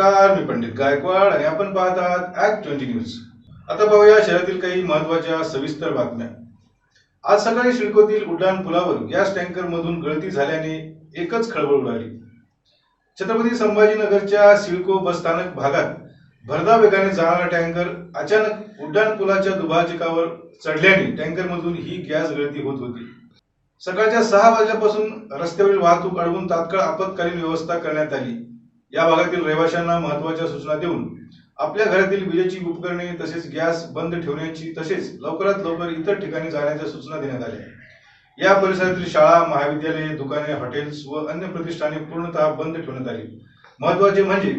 नमस्कार मी पंडित गायकवाड आणि आपण पाहत आहात ऍक्ट ट्वेंटी न्यूज आता पाहूया शहरातील काही महत्त्वाच्या सविस्तर बातम्या. आज सकाळी सिडकोतील उड्डाण पुलावर गॅस टँकर मधून गळती झाल्याने एकच खळबळ उडाली. छत्रपती संभाजीनगरच्या सिडको बसस्थानक भागात भरधा वेगाने जाणारा टँकर अचानक उड्डाण पुलाच्या दुभाजकावर चढल्याने टँकर मधून ही गॅस गळती होत होती. सकाळच्या सहा वाजल्यापासून रस्त्यावरील वाहतूक अडवून तात्काळ आपत्कालीन व्यवस्था करण्यात आली. या भागातील रहिवाशांना महत्त्वाच्या सूचना देऊन आपल्या घरातील विजेची उपकरणे तसेच गॅस बंद ठेवण्याची तसेच लवकरात लवकर इतर ठिकाणी जाण्याच्या सूचना देण्यात आल्या. या परिसरातील शाळा महाविद्यालये दुकाने हॉटेल्स व अन्य प्रतिष्ठाने पूर्णतः बंद ठेवण्यात आली. महत्त्वाचे म्हणजे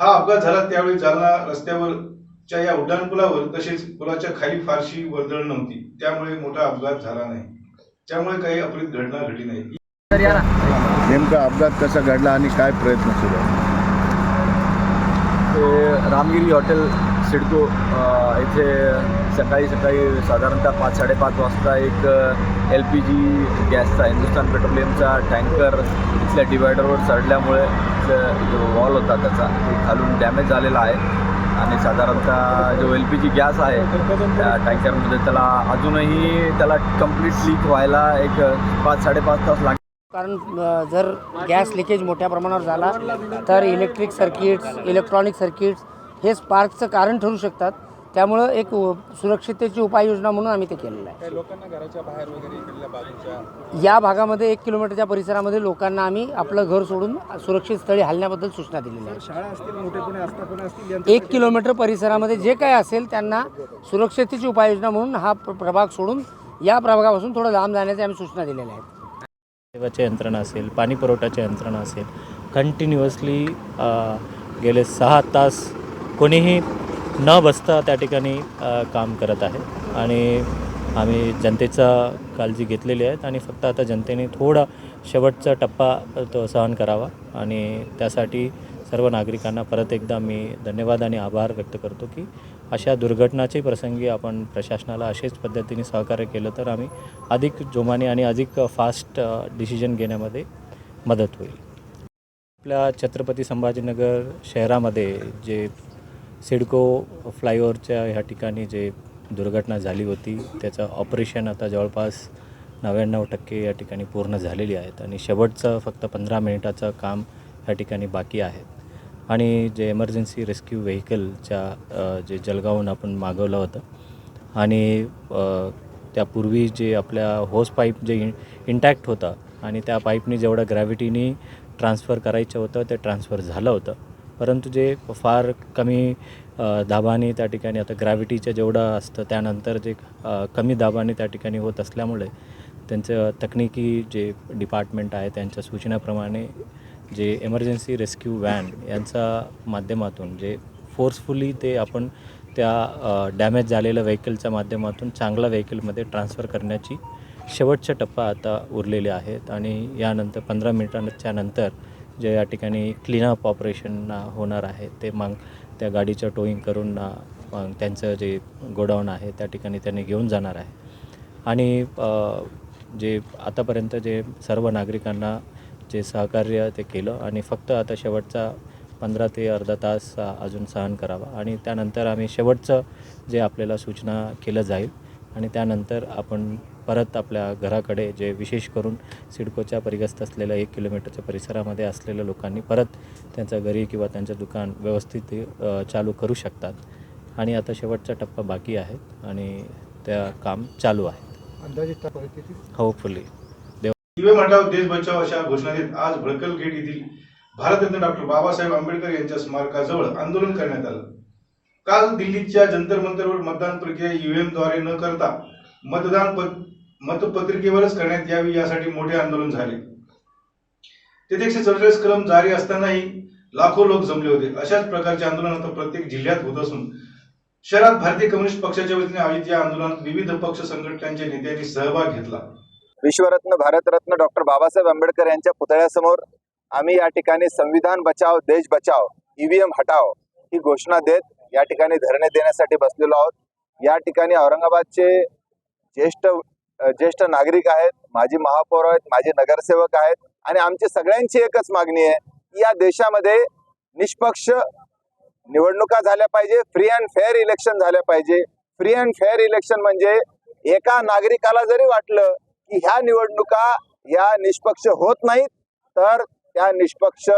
हा अपघात झाला त्यावेळी जालना रस्त्यावरच्या या उड्डाणपुलावर तसेच पुलाच्या खाली फारशी वर्दळ नव्हती. त्यामुळे मोठा अपघात झाला नाही. त्यामुळे काही अप्रित घटना घडली नाही. नेमका अपघात कसा घडला आणि काय प्रयत्न सुरू आहे रामगिरी हॉटेल सिडको इथे सकाळी सकाळी साधारणतः पाच साडेपाच वाजता एक एल पी जी गॅसचा हिंदुस्तान पेट्रोलियमचा टँकर इथल्या डिवायडरवर चढल्यामुळे जो वॉल होता त्याचा तो खालून डॅमेज झालेला आहे. आणि साधारणतः जो एल पी जी गॅस आहे त्या टँकरमध्ये त्याला अजूनही त्याला कंप्लीट लीक व्हायला एक पाच साडेपाच तास लाग कारण जर गॅस लिकेज मोठ्या प्रमाणावर झाला तर इलेक्ट्रिक सर्किट्स इलेक्ट्रॉनिक सर्किट्स हे स्पार्कचं कारण ठरू शकतात. त्यामुळं एक सुरक्षिततेची उपाययोजना म्हणून आम्ही ते केलेलं आहे. लोकांना घराच्या बाहेर वगैरे इकडल्या बाजूच्या? या भागामध्ये एक किलोमीटरच्या परिसरामध्ये लोकांना आम्ही आपलं घर सोडून सुरक्षित स्थळी हलण्याबद्दल सूचना दिलेल्या आहेत. शाळा असतील मोठेपणे आस्थापना असतील यांचं एक किलोमीटर परिसरामध्ये जे काही असेल त्यांना सुरक्षिततेची उपाययोजना म्हणून हा प्र- प्रभाग सोडून या प्रभागापासून थोडं लांब जाण्याच्या आम्ही सूचना दिलेल्या आहेत. सेवाची यंत्रणा असेल पाणी पुरवठ्याची यंत्रणा असेल कंटिन्युअसली गेले सहा तास कोणीही न बसता त्या ठिकाणी काम करत आहे. आणि आम्ही जनतेचा काळजी घेतलेली आहेत आणि फक्त आता जनतेने थोडा शेवटचा टप्पा तो सहन करावा. आणि त्यासाठी सर्व नागरिकांना परत एकदा मी धन्यवाद आणि आभार व्यक्त करतो की अशा दुर्घटनाचे प्रसंगी आपण प्रशासनाला अशाच पद्धतीने सहकार्य केलं तर आम्ही अधिक जोमाने आणि अधिक फास्ट डिसिजन घेण्यामध्ये मदत होईल. आपल्या छत्रपती संभाजीनगर शहरामध्ये जे सिडको फ्लायओव्हरच्या ह्या ठिकाणी जे दुर्घटना झाली होती त्याचं ऑपरेशन आता जवळपास नव्याण्णव टक्के या ठिकाणी पूर्ण झालेली आहेत आणि शेवटचं फक्त पंधरा मिनिटाचं काम ह्या ठिकाणी बाकी आहेत आणि जे एमर्जन्सी रेस्क्यू व्हेकलच्या जे जलगावून आपण मागवलं होतं आणि त्यापूर्वी जे आपल्या होस पाईप जे इंटॅक्ट होता आणि त्या पाईपनी जेवढं ग्रॅव्हिटीनी ट्रान्सफर करायचं होतं ते ट्रान्सफर झालं होतं. परंतु जे फार कमी दाबाने त्या ठिकाणी आता ग्रॅव्हिटीचं जेवढं असतं त्यानंतर जे कमी दाबाने त्या ठिकाणी होत असल्यामुळे त्यांचं तकनिकी जे डिपार्टमेंट आहे त्यांच्या सूचनेप्रमाणे जे एमर्जन्सी रेस्क्यू व्हॅन यांच्या माध्यमातून जे फोर्सफुली ते आपण त्या डॅमेज झालेल्या व्हेकलच्या माध्यमातून चांगल्या व्हेकलमध्ये ट्रान्सफर करण्याची शेवटचा टप्पा आता उरलेले आहेत. आणि यानंतर पंधरा मिनिटांच्या नंतर जे या ठिकाणी क्लीनअप ऑपरेशन होणार आहे ते मग त्या गाडीचं टोईंग करून मग त्यांचं जे गोडाऊन आहे त्या ठिकाणी त्यांनी घेऊन जाणार आहे. आणि जे आतापर्यंत जे सर्व नागरिकांना जे सहकार्य ते केलं आणि फक्त आता शेवटचा पंधरा ते अर्धा तास अजून सहन करावा. आणि त्यानंतर आम्ही शेवटचं जे आपल्याला सूचना केलं जाईल आणि त्यानंतर आपण परत आपल्या घराकडे जे विशेष करून सिडकोच्या परिग्रस्त असलेल्या एक किलोमीटरच्या परिसरामध्ये असलेल्या लोकांनी परत त्यांच्या घरी किंवा त्यांचं दुकान व्यवस्थित चालू करू शकतात. आणि आता शेवटचा टप्पा बाकी आहे आणि त्या काम चालू आहे. होपफुली दिवे देश बचाव अशा घोषणा देत आज भडकल गेट येथील भारतरत्न डॉक्टर बाबासाहेब आंबेडकर यांच्या स्मारकाजवळ आंदोलन करण्यात आलं. काल दिल्लीच्या जंतर मंतरवर मतदान प्रक्रिया ईव्हीएमद्वारे न करता मतदान पत मतपत्रिकेवरच करण्यात यावी यासाठी मोठे आंदोलन झाले. तेथे एकशे चौवेचाळीस कलम जारी असतानाही लाखो लोक जमले होते. अशाच प्रकारचे आंदोलन आता प्रत्येक जिल्ह्यात होत असून शहरात भारतीय कम्युनिस्ट पक्षाच्या वतीने आयोजित या आंदोलनात विविध पक्ष संघटनांच्या नेत्यांनी सहभाग घेतला. विश्वरत्न भारतरत्न डॉक्टर बाबासाहेब आंबेडकर यांच्या पुतळ्यासमोर आम्ही या ठिकाणी संविधान बचाव देश बचाव ईव्हीएम हटाव ही घोषणा देत या ठिकाणी धरणे देण्यासाठी बसलेलो आहोत. या ठिकाणी औरंगाबादचे ज्येष्ठ ज्येष्ठ नागरिक आहेत माजी महापौर आहेत माजी नगरसेवक आहेत आणि आमची सगळ्यांची एकच मागणी आहे की या देशामध्ये निष्पक्ष निवडणुका झाल्या पाहिजे फ्री अँड फेअर इलेक्शन झाल्या पाहिजे. फ्री अँड फेअर इलेक्शन म्हणजे एका नागरिकाला जरी वाटलं की ह्या निवडणुका या निष्पक्ष होत नाहीत तर त्या निष्पक्ष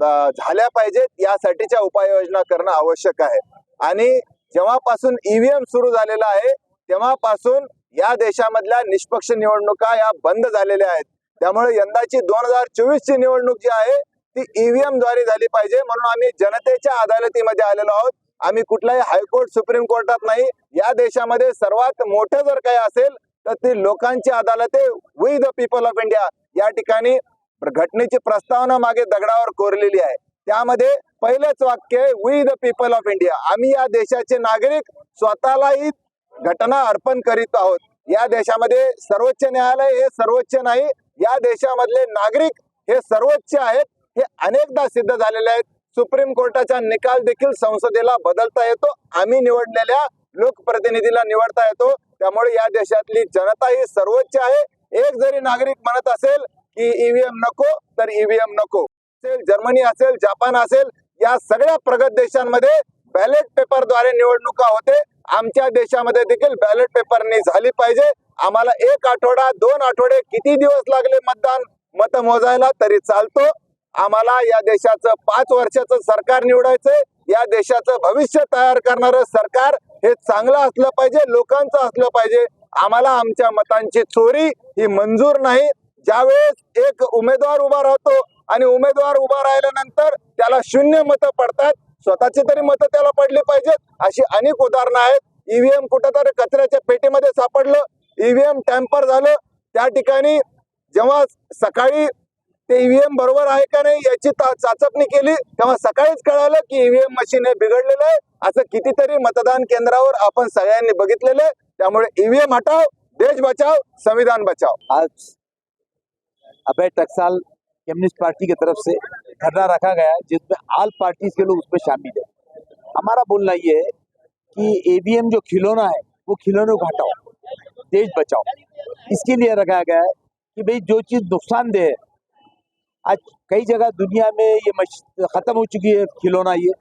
झाल्या पाहिजेत यासाठीच्या उपाययोजना करणं आवश्यक आहे. आणि जेव्हापासून ईव्हीएम सुरू झालेला आहे तेव्हापासून या देशामधल्या निष्पक्ष निवडणुका या बंद झालेल्या आहेत. त्यामुळे यंदाची दोन हजार चोवीस ची निवडणूक जी आहे ती ईव्हीएमद्वारे झाली पाहिजे. म्हणून आम्ही जनतेच्या अदालतीमध्ये आलेलो आहोत. आम्ही कुठलाही हायकोर्ट सुप्रीम कोर्टात नाही. या देशामध्ये सर्वात मोठं जर काही असेल तर ती लोकांची अदालत आहे we the people of India या ठिकाणी घटनेची प्रस्तावना मागे दगडावर कोरलेली आहे. त्यामध्ये पहिलेच वाक्य we the people of India आम्ही या देशाचे नागरिक स्वतःलाही घटना अर्पण करीत आहोत. या देशामध्ये सर्वोच्च न्यायालय हे सर्वोच्च नाही या देशामधले नागरिक हे सर्वोच्च आहेत हे अनेकदा सिद्ध झालेले आहेत. सुप्रीम कोर्टाचा निकाल देखील संसदेला बदलता येतो आम्ही निवडलेल्या लोकप्रतिनिधीला निवडता येतो. त्यामुळे या देशातली जनता ही सर्वोच्च आहे. एक जरी नागरिक म्हणत असेल की ईव्हीएम नको तर ईव्हीएम नको. जर्मनी असेल जपान असेल या सगळ्या प्रगत देशांमध्ये बॅलेट पेपरद्वारे निवडणुका होते. आमच्या देशामध्ये देखील बॅलेट पेपरनी झाली पाहिजे. आम्हाला एक आठवडा दोन आठवडे किती दिवस लागले मतदान? मत मोजायला तरी चालतो. आम्हाला या देशाचं पाच वर्षाचं सरकार निवडायचंय. या देशाचं भविष्य तयार करणारं सरकार हे चांगलं असलं पाहिजे लोकांचं असलं पाहिजे. आम्हाला आमच्या मतांची चोरी ही मंजूर नाही. ज्यावेळेस एक उमेदवार उभा राहतो आणि उमेदवार उभा राहिल्यानंतर त्याला शून्य मतं पडतात स्वतःची तरी मतं त्याला पडली पाहिजेत अशी अनेक उदाहरणं आहेत. ईव्हीएम कुठेतरी कचऱ्याच्या पेटीमध्ये सापडलं ईव्हीएम टॅम्पर झालं. त्या ठिकाणी जेव्हा सकाळी ते ईव्हीएम बरोबर आहे का नाही याची चाचपणी केली तेव्हा सकाळीच कळालं की ईव्हीएम मशीन हे बिघडलेलं आहे. असं कितीतरी मतदान केंद्रावर आपण सगळ्यांनी बघितलेलं आहे. त्यामुळे ईव्हीएम हटाव देश बचाव संविधान बचाव. आज अभय टक्साल कम्युनिस्ट पार्टी की तरफ़ से धरना रखा गया है, जिसमें ऑल पार्टीज़ के लोग उसमें शामिल है। हमारा बोलना ये है कि एवीएम जो खिलौना है, वो खिलौनों को हटाओ, देश बचाओ। इसके लिए रखा गया है कि भाई जो चीज़ नुकसानदेह है, आज कई जगह दुनिया में ये ख़त्म हो चुकी है खिलौना ये,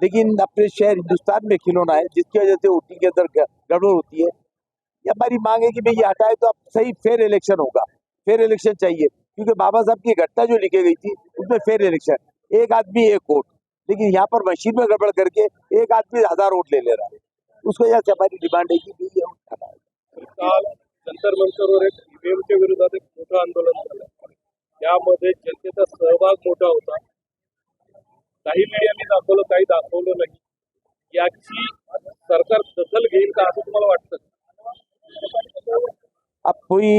लेकिन अपने शहर हिंदुस्तान में खिलौना है, जिसकी वजह से वोटिंग के अंदर गड़बड़ होती है। ये हमारी मांग है कि भाई ये हटाए तो अब सही, फेयर इलेक्शन होगा। फेयर इलेक्शन चाहिए। क्योंकि बाबा साहब की घटना जो लिखी गई थी उसमें फेयर इलेक्शन एक आदमी एक वोट। लेकिन यहाँ पर मशीन में गड़बड़ करके एक आदमी हज़ार वोट ले ले रहा है। उसको वजह से हमारी डिमांड है कि भाई ये काल जंतर मंतरवर एक ईव्हीएमच्या विरोधात एक मोठं आंदोलन झालं यामध्ये जनतेचा सहभाग मोठा होता. काही मीडियाने दाखवलं काही दाखवलं नाही. याची सरकार दखल घेईल का असं तुम्हाला वाटतं? अब कोई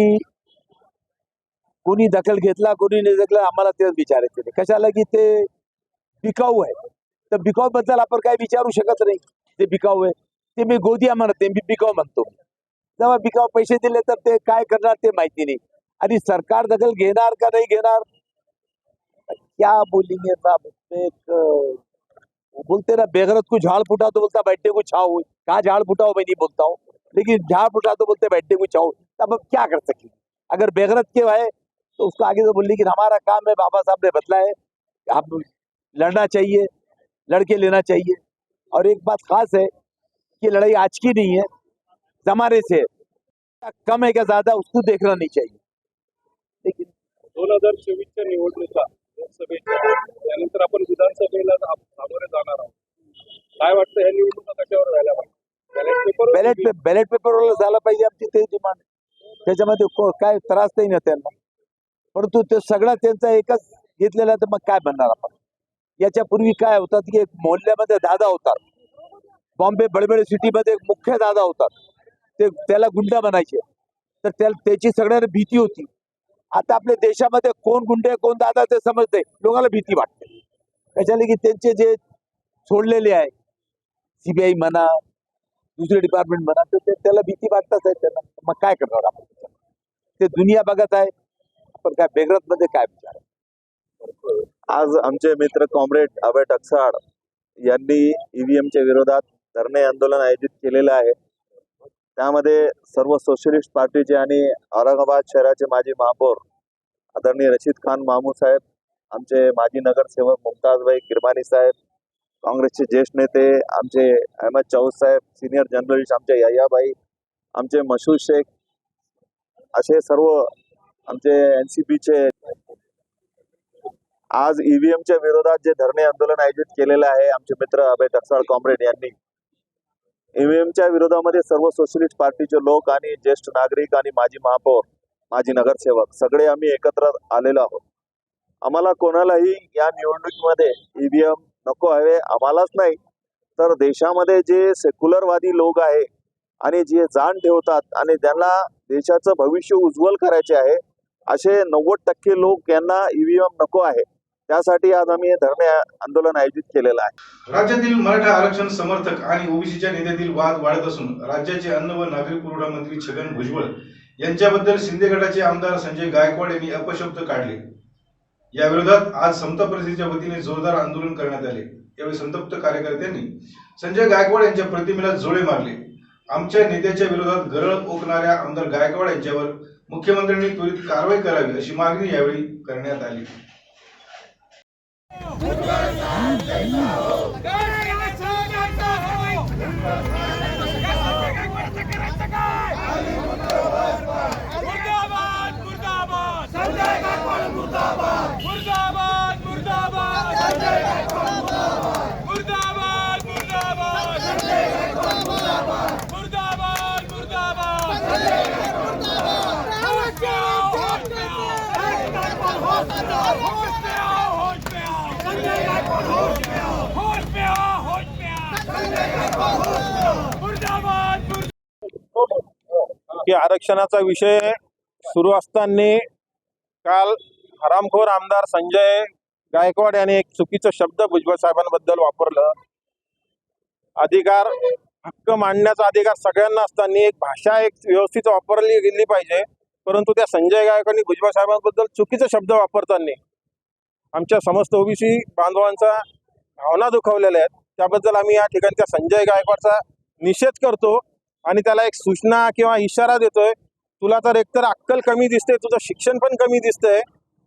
कोणी दखल घेतला कोणी नाही घेतला आम्हाला तेच विचारायचं नाही कशाला की ते बिकाऊ आहे? तर बिकाऊ बद्दल आपण काय विचारू शकत नाही. ते बिकाऊ आहे. ते मी गोदिया म्हणत मी बिकाऊ म्हणतो. जेव्हा बिकाऊ पैसे दिले तर ते काय करणार ते माहिती नाही. आणि सरकार दखल घेणार का नाही घेणार? क्या बोलेंगे साहब एक बोलते ना बेगरत को झाड़ फुटा तो बोलता बैठने को छाव कहा झाड़ फूटा हो मैं नहीं बोलता हूँ. लेकिन झाड़ फुटा तो बोलते बैठने को छाव तब अब क्या कर सकेंगे अगर बेगरत के है तो उसको आगे से बोल लेकिन हमारा काम है बाबा साहब ने बतला है हम लड़ना चाहिए लड़के लेना चाहिए। और एक बात खास है कि लड़ाई आज की नहीं है जमाने से कम है क्या ज़्यादा उसको देखना नहीं चाहिए। लेकिन दोन हज़ार चोवीसच्या निवडणुका लोकसभेच्या त्यानंतर आपण विधानसभेला आप- सामोरे जाणार आहोत. काय वाटतं ह्या निवडणुका कशावर व्हायला पाहिजे? बॅलेट पेपर बॅलेट पेपरवर झालं पाहिजे आमची ते डिमांड त्याच्यामध्ये काय त्रास नाही ना त्यांना. परंतु ते सगळं त्यांचा एकच घेतलेला तर मग काय म्हणणार आपण? याच्यापूर्वी काय होतात की एक मोहल्ल्यामध्ये दादा होतात बॉम्बे बडबडे सिटीमध्ये एक मुख्य दादा होतात ते त्याला गुंडा बनायचे तर त्याला त्याची सगळ्यांना भीती होती. आता आपल्या देशामध्ये कोण गुंडे कोण दादा ते समजते लोकांना भीती वाटते. त्याच्याने की त्यांचे जे सोडलेले आहे सीबीआय म्हणा दुसरे डिपार्टमेंट म्हणा तर ते त्याला भीती वाटतच आहे त्यांना. मग काय करणार आपण? ते दुनिया बघत आहे. पण काय बेगरत मध्ये काय विचार आज आमचे मित्र कॉम्रेड अभय टकसाळ यांनी ईव्हीएमच्या विरोधात धरणे आंदोलन आयोजित केलेलं आहे. त्यामध्ये सर्व सोशलिस्ट पार्टीचे आणि औरंगाबाद शहराचे माजी महापौर आदरणीय रशीद खान मामू साहेब आमचे माजी नगरसेवक मुमताजभाई किरमानी साहेब काँग्रेसचे ज्येष्ठ नेते आमचे अहमद चौद साहेब सिनियर जर्नलिस्ट आमचे ययाबाई आमचे मशहूर शेख असे सर्व आमचे एन आज ईव्हीएमच्या विरोधात जे धरणे आंदोलन आयोजित केलेलं आहे आमचे मित्र अभय टकसाळ कॉम्रेड यांनी ईव्हीएमच्या विरोधामध्ये सर्व सोशलिस्ट पार्टीचे लोक आणि ज्येष्ठ नागरिक आणि माजी महापौर माजी नगरसेवक सगळे आम्ही एकत्र आलेलो आहोत. आम्हाला कोणालाही या निवडणुकीमध्ये ईव्हीएम नको हवे आम्हालाच नाही. तर देशामध्ये जे सेक्युलरवादी लोक आहे आणि जे जाण ठेवतात आणि त्यांना देशाचं भविष्य उज्ज्वल करायचे आहे असे नव्वद टक्के लोक यांना ईव्हीएम नको आहे. त्यासाठी आज आम्ही हे धरणे आंदोलन आयोजित केलेलं आहे. राज्यातील मराठा आरक्षण समर्थक आणि ओबीसीच्या नेत्यातील वाद वाढत असून राज्याचे अन्न व नागरी पुरवठा मंत्री छगन भुजबळ यांच्याबद्दल शिंदे गटाचे आमदार संजय गायकवाड यांनी अपशब्द काढले. या विरोधात आज समता परिषदेच्या वतीने जोरदार आंदोलन करण्यात आले. यावेळी संतप्त कार्यकर्त्यांनी संजय गायकवाड यांच्या प्रतिमेला जोडे मारले. आमच्या नेत्याच्या विरोधात गरळ ओकणाऱ्या आमदार गायकवाड यांच्यावर मुख्यमंत्र्यांनी त्वरित कारवाई करावी अशी मागणी यावेळी करण्यात आली मुर्दाबाद मुर्दाबाद संजय गायकवाड मुर्दाबाद मुर्दाबाद मुर्दाबाद संजय गायकवाड मुर्दाबाद मुर्दाबाद संजय गायकवाड मुर्दाबाद मुर्दाबाद मुर्दाबाद संजय गायकवाड होश पे आओ होश पे आओ होश पे आओ होश पे आओ संजय गायकवाड होश पे आओ होश पे आओ होश पे आओ संजय गायकवाड होश पे आओ मुर्दाबाद मुर्दाबाद की आरक्षणाचा विषय सुरू असताना काल हरामखोर आमदार संजय गायकवाड यांनी एक चुकीचं शब्द भुजबळ साहेबांबद्दल वापरलं. अधिकार हक्क मांडण्याचा अधिकार सगळ्यांना असताना एक भाषा एक व्यवस्थित वापरली गेली पाहिजे. परंतु त्या संजय गायकवाडनी भुजबळ साहेबांबद्दल चुकीचे शब्द वापरताना आमच्या समस्त ओबीसी बांधवांचा भावना दुखावलेल्या आहेत. त्याबद्दल आम्ही या ठिकाणी त्या संजय गायकवाडचा निषेध करतो आणि त्याला एक सूचना किंवा इशारा देतोय. तुला तर एकतर अक्कल कमी दिसते तुझं शिक्षण पण कमी दिसतंय.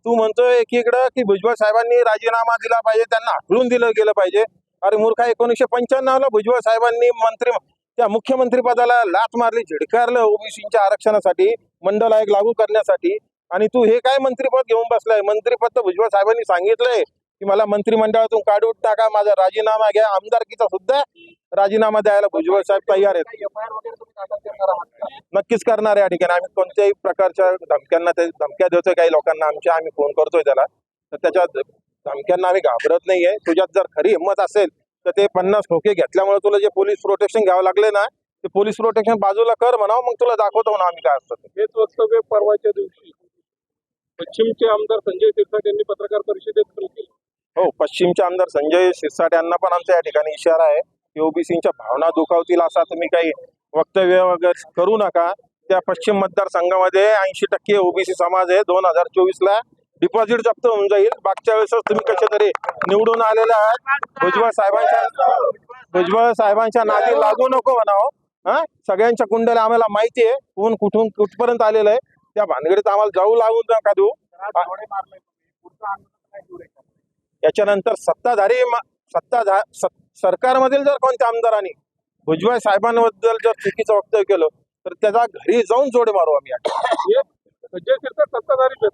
तू म्हणतोय एकीकडं की भुजबळ साहेबांनी राजीनामा दिला पाहिजे त्यांना हटवून दिलं गेलं पाहिजे. अरे मूर्खा एकोणीसशे पंच्याण्णवला भुजबळ साहेबांनी मंत्री त्या मुख्यमंत्री पदाला लात मारली झिडकारलं ओबीसीच्या आरक्षणासाठी मंडल आयोग लागू करण्यासाठी. आणि तू हे काय मंत्रीपद घेऊन बसलाय? मंत्रीपद तर भुजबळ साहेबांनी सांगितलंय. की मला मंत्रिमंडळातून काढून टाका माझा राजीनामा घ्या. आमदारकीचा सुद्धा राजीनामा द्यायला भुजबळ साहेब तयार आहेत. नक्कीच करणार या ठिकाणी. आम्ही कोणत्याही प्रकारच्या धमक्यांना ते धमक्या देतोय काही लोकांना. आमच्या आम्ही फोन करतोय त्याला. तर त्याच्या धमक्यांना आम्ही घाबरत नाहीये. तुझ्यात जर खरी हिंमत असेल तर ते पन्नास ठोके घेतल्यामुळे तुला जे पोलीस प्रोटेक्शन घ्यावं लागले ना ते पोलीस प्रोटेक्शन बाजूला कर म्हणाव मग तुला दाखवतो म्हणा आम्ही काय असतं ते. हेच वक्तव्य परवाच्या दिवशी पश्चिमचे आमदार संजय शिरसाट यांनी पत्रकार परिषदेत केलं. हो पश्चिमचे आमदार संजय शिरसाट यांना पण आमच्या या ठिकाणी इशारा आहे की ओबीसीच्या भावना दुखावतील असा तुम्ही काही वक्तव्य वगैरे करू नका. त्या पश्चिम मतदारसंघामध्ये ऐंशी टक्के ओबीसी समाज आहे. दोन हजार चोवीस ला डिपॉझिट जप्त होऊन जाईल. मागच्या वेळेस तुम्ही कसे तरी निवडून आलेले आहात. भुजबळ साहेबांच्या भुजबळ साहेबांच्या नादी लागू नको म्हणावं. हा? सगळ्यांच्या कुंडल्या आम्हाला माहिती आहे. कोण कुठून कुठपर्यंत आलेलं आहे. त्या भानगडीत आम्हाला जाऊ लागून नका देऊ? याच्यानंतर सत्ताधारी सत्ताधा सत- सरकारमधील जर कोणत्या आमदारांनी भुजबळ साहेबांबद्दल जर चुकीचं वक्तव्य केलं तर त्याचा घरी जाऊन जोडे मारू आम्ही सत्ताधारी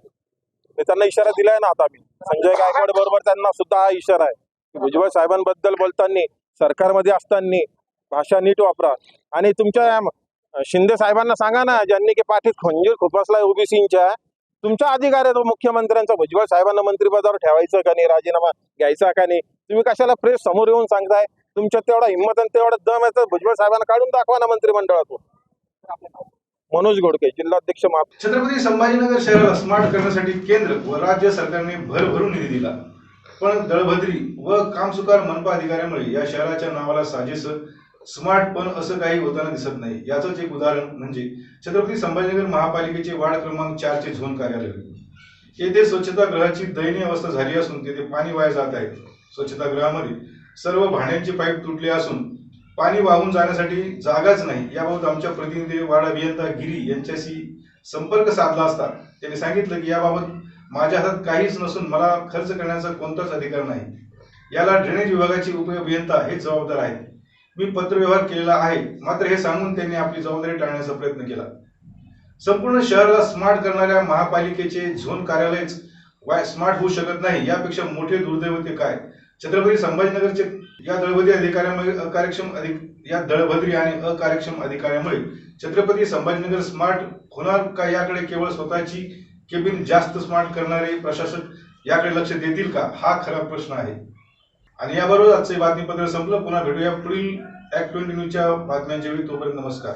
त्यांना इशारा दिलाय ना आता आम्ही. संजय गायकवाड बरोबर त्यांना सुद्धा हा इशारा आहे. की भुजबळ साहेबांबद्दल बोलताना सरकारमध्ये असताना भाषा नीट वापरा. आणि तुमच्या शिंदे साहेबांना सांगा ना ज्यांनी की पाठीत खंजीर खुपसलाय ओबीसीच्या तुमच्या अधिकार आहे तो मुख्यमंत्र्यांचा भुजबळ साहेबांना मंत्रिपदावर ठेवायचं का नाही राजीनामा घ्यायचा का नाही? तुम्ही कशाला प्रेस समोर येऊन सांगताय? तुमच्या तेवढा हिंमत आणि तेवढा दम आहे तर भुजबळ साहेबांना काढून दाखवा ना मंत्रिमंडळातून. मनोज घोडके जिल्हाध्यक्ष मा छत्रपती संभाजीनगर शहराला स्मार्ट करण्यासाठी केंद्र व राज्य सरकारने भरभरून निधी दिला. पण दळभद्री व कामसुकार मनपा अधिकाऱ्यामुळे या शहराच्या नावाला साजेस स्मार्ट पण असं काही होताना दिसत नाही. याचंच एक उदाहरण म्हणजे छत्रपती संभाजीनगर महापालिकेचे वार्ड क्रमांक चारचे झोन कार्यालय. येथे स्वच्छतागृहाची दयनीय अवस्था झाली असून तेथे पाणी वाया जात आहे. स्वच्छतागृहामध्ये सर्व भांड्यांचे पाईप तुटले असून पाणी वाहून जाण्यासाठी जागाच नाही. याबाबत आमच्या प्रतिनिधी वार्ड अभियंता गिरी यांच्याशी संपर्क साधला असता त्यांनी सांगितलं की याबाबत माझ्या हातात काहीच नसून मला खर्च करण्याचा कोणताच अधिकार नाही. याला ड्रेनेज विभागाचे उपअभियंता हे जबाबदार आहेत. मी पत्रव्यवहार केलेला आहे. मात्र हे सांगून त्यांनी आपली जबाबदारी टाळण्याचा प्रयत्न केला. संपूर्ण शहराला स्मार्ट करणाऱ्या महापालिकेचे झोन कार्यालयच वाय स्मार्ट होऊ शकत नाही. यापेक्षा मोठे दुर्दैवते काय? छत्रपती संभाजीनगरचे या दळभद्री अधिकाऱ्यामुळे अकार्यक्षम अधिक या दळभद्री आणि अकार्यक्षम अधिकाऱ्यामुळे छत्रपती संभाजीनगर स्मार्ट होणार का याकडे केवळ स्वतःची केबिन जास्त स्मार्ट करणारे प्रशासक याकडे लक्ष देतील का? हा खरा प्रश्न आहे. आणि याबरोबर आजचं बातमीपत्र संपलं. पुन्हा भेटूया पुढील ऍक्ट ट्वेंटी न्यूजच्या बातम्यांच्या वेळी. तोपर्यंत नमस्कार.